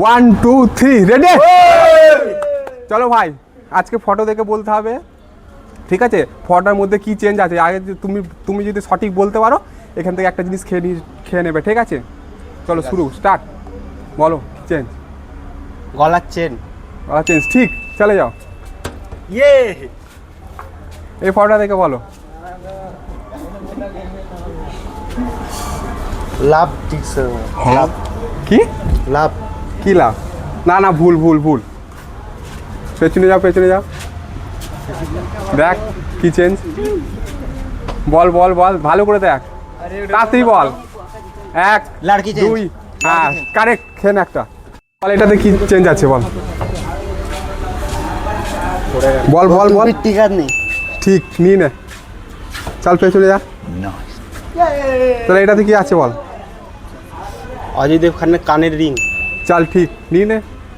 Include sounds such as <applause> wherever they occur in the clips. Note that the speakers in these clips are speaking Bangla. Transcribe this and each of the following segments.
ওয়ান টু থ্রি রেডি চলো ভাই আজকে ফটো দেখে বলতে হবে ঠিক আছে? ফটোর মধ্যে কি চেঞ্জ আছে? আগে তুমি তুমি যদি সঠিক বলতে পারো এখান থেকে একটা জিনিস খেয়ে খেয়ে নেবে ঠিক আছে? চলো শুরু স্টার্ট বলো চেঞ্জ গলার চেন গলার চেঞ্জ ঠিক চলে যাও। ইয়ে এই ফটোটা দেখে বলো। লাভ ঠিক লাভ কি? লাভ কি লাভ না না ভুল ভুল ভুল। পেছনে যাও পেছনে যাও। দেখ কি চেঞ্জ বল বল বল ভালো করে দেখ। তাড়াতাড়ি বল। এক লাড়কি দুই হ্যাঁ কারেক্ট খেন একটা। বল এটাতে কি চেঞ্জ আছে বল। বল বল বল। টিকার নেই ঠিক নিয়ে নে। চল পেছনে যা। তাহলে এটাতে কি আছে বল? অজয় দেব খানের কানের রিং। চাল ঠিক নিয়ে নে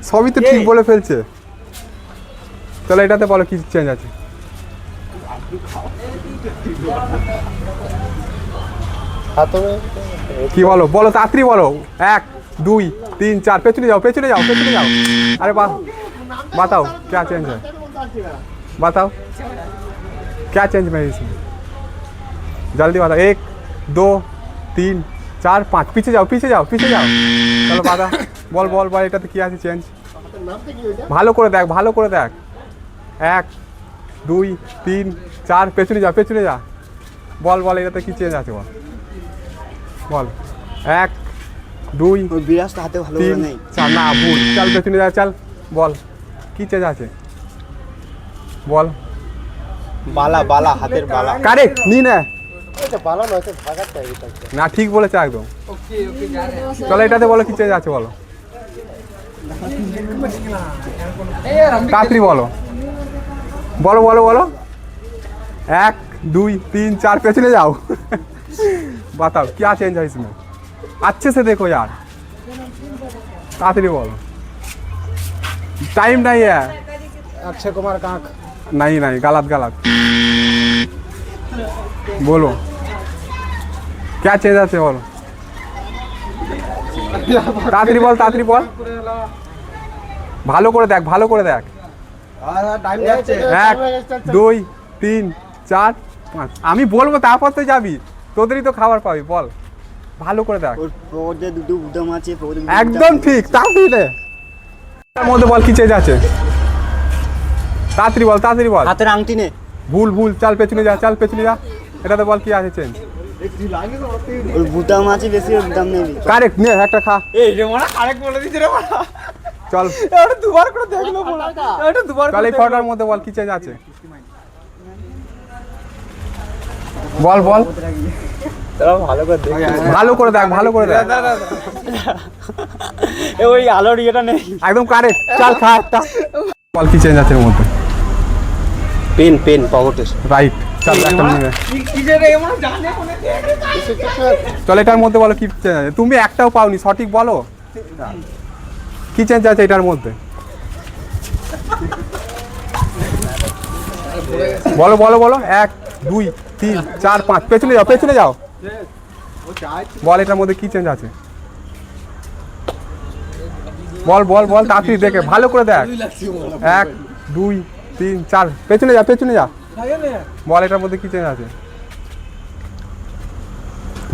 সবই তো ঠিক বলে ফেলছে তাহলে এটাতে বলো কি চেঞ্জ আছে হাতবে কি বলো বলো তাড়াতাড়ি বলো এক দুই তিন চার পেছনে যাও পেছনে যাও পেছনে যাও আরে বাহ बताओ क्या चेंज है बताओ क्या चेंज है इसमें जल्दी बताओ एक दो तीन চার পাঁচ পিছে যাও পিছে যাও পিছে যাও। চলো বাদা <laughs> বল বল বল এটাতে কী আছে চেঞ্জ ভালো করে দেখ ভালো করে দেখ। এক দুই তিন চার পেছনে যা পেছনে যা। বল বল এটাতে কী চেঞ্জ আছে বল? বল। এক দুই হাতে ভালো চার না চাল পেছনে যা চাল। বল কী চেঞ্জ আছে? বল। বালা বালা হাতের বালা। কারে? নি না। এটা বালা নয় তো ভাগাতে এটা না ঠিক বলেছে একদম চলো এটাতে বলো কি চেঞ্জ আছে বলো তাড়াতাড়ি বলো বলো বলো বলো এক দুই तीन चार पेछने जाओ बताओ क्या चेंज है इसमें अच्छे से देखो यार तातरी बोलो टाइम नहीं है অক্ষয় কুমার কাঁক नहीं नहीं गलत गलत बोलो क्या चेंज আছে বলো তাড়াতাড়ি বল তাড়াতাড়ি বল ভালো করে দেখ ভালো করে দেখ টাইম যাচ্ছে এক দুই তিন চার পাঁচ আমি বলবো তারপর তো যাবি তোদেরই তো খাবার পাবি বল ভালো করে দেখ ওর পর্দে দুটো উদম আছে পর্দে দুটো একদম ঠিক তাড়াতাড়ি দে তার মধ্যে বল কি চেঞ্জ আছে তাড়াতাড়ি বল তাড়াতাড়ি বল হাতের আংটি নে ভুল ভুল চাল পেছনে যা চাল পেছনে যা এটাতে বল কি আছে চেঞ্জ ওর আছে বেশি ওর বুদাম নেই। কারেক্ট নে একটা খা। এই রে মারা আরেক বলে দিছে রে মারা। চল। এটা দুবার করে দেখল বলা এটা দুবার চল এই মধ্যে বল কি চেঞ্জ আছে? বল বল। ভালো করে দেখ। ভালো করে দেখ ভালো করে দেখ। এ ওই আলোর ইয়েটা নেই। একদম কারেক্ট। চল খা একটা। বল কি চেঞ্জ আছে এর মধ্যে? পেন পেন পকেটে রাইট চল এটার মধ্যে বলো কি চেঞ্জ আছে? তুমি একটাও পাওনি, সঠিক বলো। কি চেঞ্জ আছে এটার মধ্যে? বলো বলো বলো। এক, দুই, তিন, চার, পাঁচ। পেছনে যাও পেছনে যাও। বল, এটার মধ্যে কি চেঞ্জ আছে? বল বল বল, তাড়াতাড়ি দেখে। ভালো করে দেখ। এক, দুই, তিন, চার। পেছনে যা পেছনে যা। বল এটার মধ্যে কি চেঞ্জ আছে?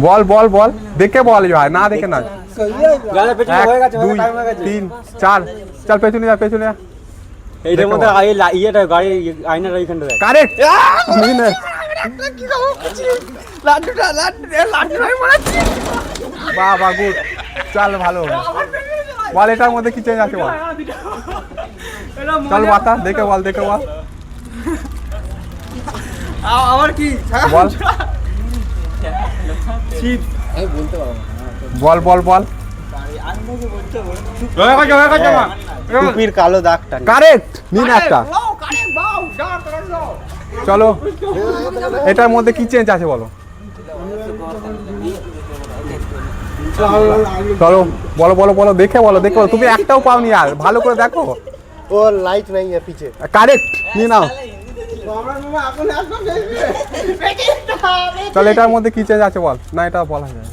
বল বল বল। দেখে বল ভাই না দেখে না। দুই তিন চার। চল পেছনে যা পেছনে যা। এইটার মধ্যে ইয়েটা গাড়ি আয়নার ওইখানটা দেখ। Correct good. চল ভালো। বল এটার মধ্যে কি চেঞ্জ আছে বল? চল বাতা দেখে বল দেখে বল। আমার কি? বল। বল বল বল। টুপির কালো দাগটা কারেক্ট নিন একটা। চলো। এটার মধ্যে কি চেঞ্জ আছে বলো? চলো বলো বলো বলো দেখে বলো দেখো তুমি একটাও পাওনি আর ভালো করে দেখো। ও লাইট নাই পিছে। কারেক্ট নিয়ে নাও। চল এটার মধ্যে কি চেঞ্জ আছে বল? না এটা বলা যায়।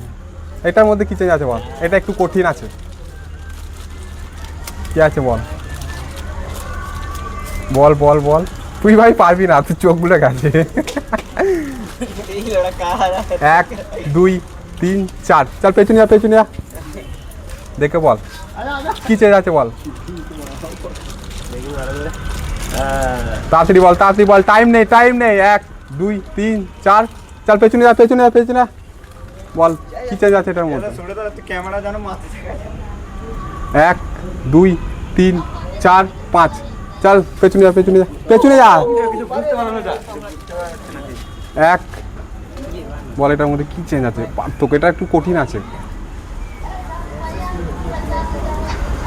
এটার মধ্যে কি চেঞ্জ আছে বল? এটা একটু কঠিন আছে। কে আছে বল? বল বল বল। তুই ভাই পারবি না, তুই চোখগুলো গেছে এক, দুই, তিন, চার। চল, পেছনে যা পেছনে যা দেখে বল। কি চেয়ে আছে বল? তাড়াতাড়ি বল তাড়াতাড়ি বল টাইম নেই টাইম নেই। এক দুই তিন চার। চল পেছনে যা পেছনে যা পেছনে বল কি চেয়ে যাচ্ছে এটার মধ্যে? এক দুই তিন চার পাঁচ। চল পেছনে যা পেছনে যা পেছনে যা। এক। বল এটার মধ্যে কি চেঞ্জ আছে? তোকে এটা একটু কঠিন আছে।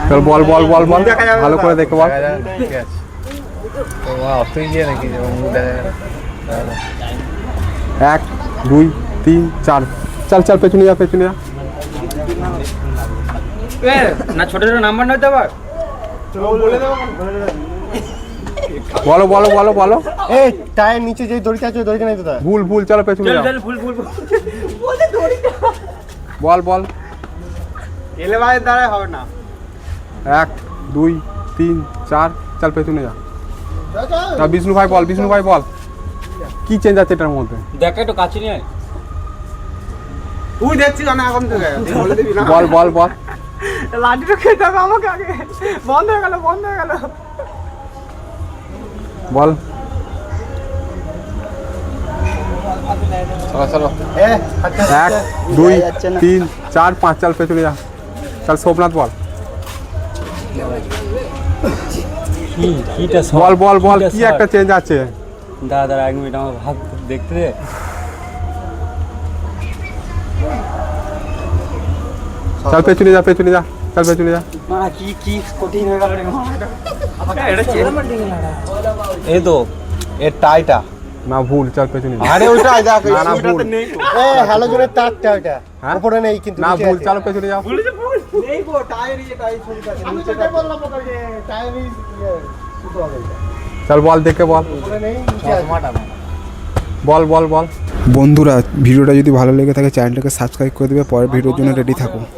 চল বল বল বল বল। ভালো করে দেখে বল। এক দুই তিন চার। চল চল পেছনে যা পেছনে যা। না ছোট ছোট নাম্বার নয় তো আবার? বলো বলো বলো বলো। এই টায়ার নিচে যে দড়িটা আছে দড়িটা নাই তো ভুল ভুল চলো পেছনে চল ফুল ফুল বল বল। এলে ভাই দাঁড়ায় হবে না। এক দুই তিন চার। চল পেছনে যা। তা বিষ্ণু ভাই বল বিষ্ণু ভাই বল। কি চেঞ্জ আছে এটার মধ্যে? দেখ একটু কাছে নিয়ে আয়। তুই দেখছিস না এখন থেকে। বলে না। বল বল লাঠিটা খেতে হবে আমাকে আগে। বন্ধ হয়ে গেল বন্ধ হয়ে গেল। বল। এক দুই তিন চার পাঁচ চাল পেছনে যা। চল সোমনাথ বল। কি কিটা বল বল বল কি একটা চেঞ্জ আছে? দাদা দাদা এক মিনিট আমার ভাব দেখতে দে। চল পেছনে যা পেছনে যা চল পেছনে যা। মা কি কি কঠিন হয়ে গেল রে এটা চেন। এই তো এর টাইটা না ভুল চল পেছনে যা। আরে ওইটা দেখ না ভুল। এ হ্যালোজেনের তারটা হ্যাঁ? উপরে নেই কিন্তু না ভুল। চলো পেছনে যাও। নেই গো টায়ার ইয়ে টায়ার ছবিটা আমি তো এটাই বললাম ওকে যে টায়ারই ইয়ে, সুতো হবে চল বল দেখে বল। নেই বল বল বল। বন্ধুরা ভিডিওটা যদি ভালো লেগে থাকে চ্যানেলটাকে সাবস্ক্রাইব করে দেবে পরের ভিডিওর জন্য রেডি থাকো।